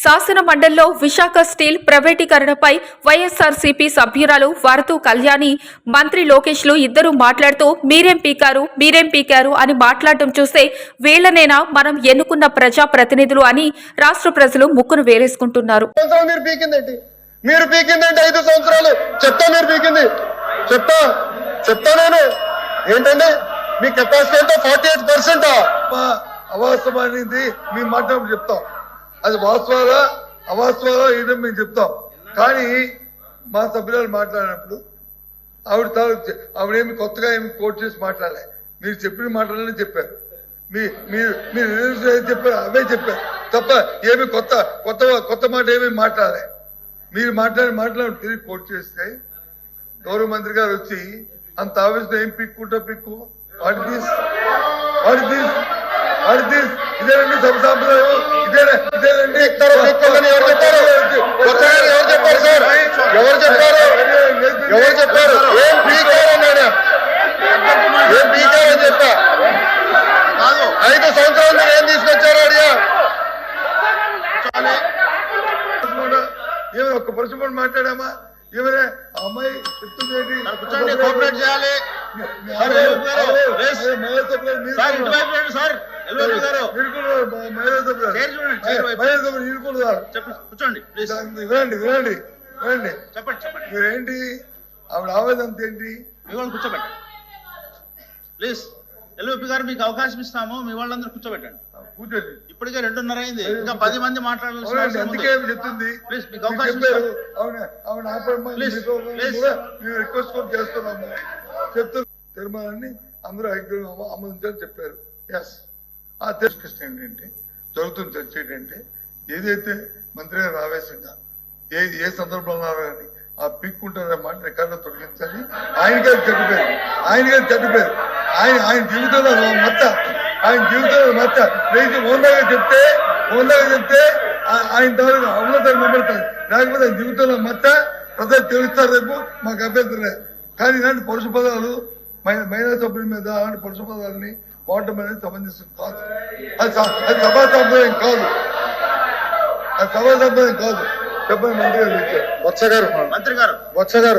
శాసన మండలిలో విశాఖ స్టీల్ ప్రైవేటీకరణపై వైఎస్ఆర్సీపీ సభ్యురాలు వరదు కళ్యాణి మంత్రి లోకేష్లు ఇద్దరు మాట్లాడుతూ మీరేం పీకారు? మీరేం పీకారు? అని మాట్లాడడం చూస్తే వీళ్ళనేనా మనం ఎన్నుకున్న ప్రజా ప్రతినిధులు అని రాష్ట్ర ప్రజలు ముక్కును వేలేసుకుంటున్నారు సంవత్సరాలు మీరు పీకిందేంటి మీరు పీకిందేంటి ఐదు సంవత్సరాలు. చెప్తా మీరు పీకింది. చెప్తా. చెప్తా నేను. ఏంటండి? మీ కెపాసిటీ అంటే ఫార్టీ ఎయిట్ పర్సెంట్ అవాస్తవానికి మీ మాట చెప్తాం. అది వాస్తవాలా అవాస్తవాలా ఏదో మేము చెప్తాం. కానీ మా సభ్యురాలు మాట్లాడినప్పుడు ఆవిడ తాలూకు ఆవిడేమి కొత్తగా ఏమి కోట్ చేసి మాట్లాడలే. మీరు చెప్పిన మాటలనే చెప్పారు. మీ మీరు మీరు చెప్పారు అవే చెప్పారు. తప్ప ఏమి కొత్త కొత్త కొత్త మాట ఏమి మాట్లాడలే. మీరు మాట్లాడి మాట్లాడి తిరిగి కోట్ చేస్తే గౌరవ మంత్రి గారు వచ్చి అంత ఆవేశం ఏం పిక్కుంటా పిక్కు? వాటి తీస్ వాటి తీస్ వాటి ఇదేనండి సభ సాంప్రదాయం. ఇదేనా ఇదేనండి ఎవరు చెప్పారు కొత్తగా ఎవరు చెప్పారు సార్? ఎవరు చెప్పారు? ఎవరు చెప్పారు? ఏం పీకారు అన్నాడు ఏం పీకారు అని చెప్పా ఐదు సంవత్సరాలు మీరు ఏం తీసుకొచ్చారు అడిగా? ఏమైనా ఒక్క పరుషుమని మాట్లాడామా? ఏమైనా అమ్మాయి చెప్తుంది కోఆపరేట్ చేయాలి. సార్, కూర్చోండి వినండి వినండి వినండి. చెప్పండి చెప్పండి. మీరేంటి? ఆవిడ ఆవేదన ఏంటి? మీ వాళ్ళు కూర్చోబెట్టండి ప్లీజ్ ఎల్వి గారు మీకు అవకాశం ఇస్తాము. మీ వాళ్ళందరూ కూర్చోబెట్టండి. కూర్చోండి. ఇప్పటికే రెండున్నర అయింది. ఇంకా పది మంది మాట్లాడాల్సిన ఉంది. అందుకే చెప్తుంది. ప్లీజ్, మీకు అవకాశం రిక్వెస్ట్ కూడా చేస్తున్నాము. చెప్తూ తీర్మానాన్ని అందరూ ఆమోదించాలని చెప్పారు. ఎస్ ఆ కృష్ణ ఏంటంటే జరుగుతున్న చర్చ ఏంటంటే ఏదైతే మంత్రి గారు ఆవేశంగా ఏ ఏ సందర్భంలో కానీ ఆ పిక్కుంటారనే మాట రికార్డు తొలగించాలి. ఆయన గారు చెడ్డపేరు ఆయన గారు చెడ్డపేరు ఆయన ఆయన జీవితంలో మచ్చ. ఆయన జీవితంలో మచ్చ. రైతు ఓందాగా చెప్తే ఓందాగా చెప్తే ఆయన తాలూకు అమలతను నిలబడతారు లేకపోతే ఆయన జీవితంలో మచ్చ. ప్రజలు తెలుస్తారు రేపు మాకు అభ్యంతరం కానీ ఇలాంటి పరుషు పదాలు మహిళా సభ్యుల మీద అలాంటి పరుషు పదాలని వాడటం అనేది సమంజసం కాదు. అది సభా సంప్రదాయం కాదు. అది సభా సంప్రదాయం కాదు. చెప్పండి మంత్రి గారు మంత్రి గారు. వత్స గారు.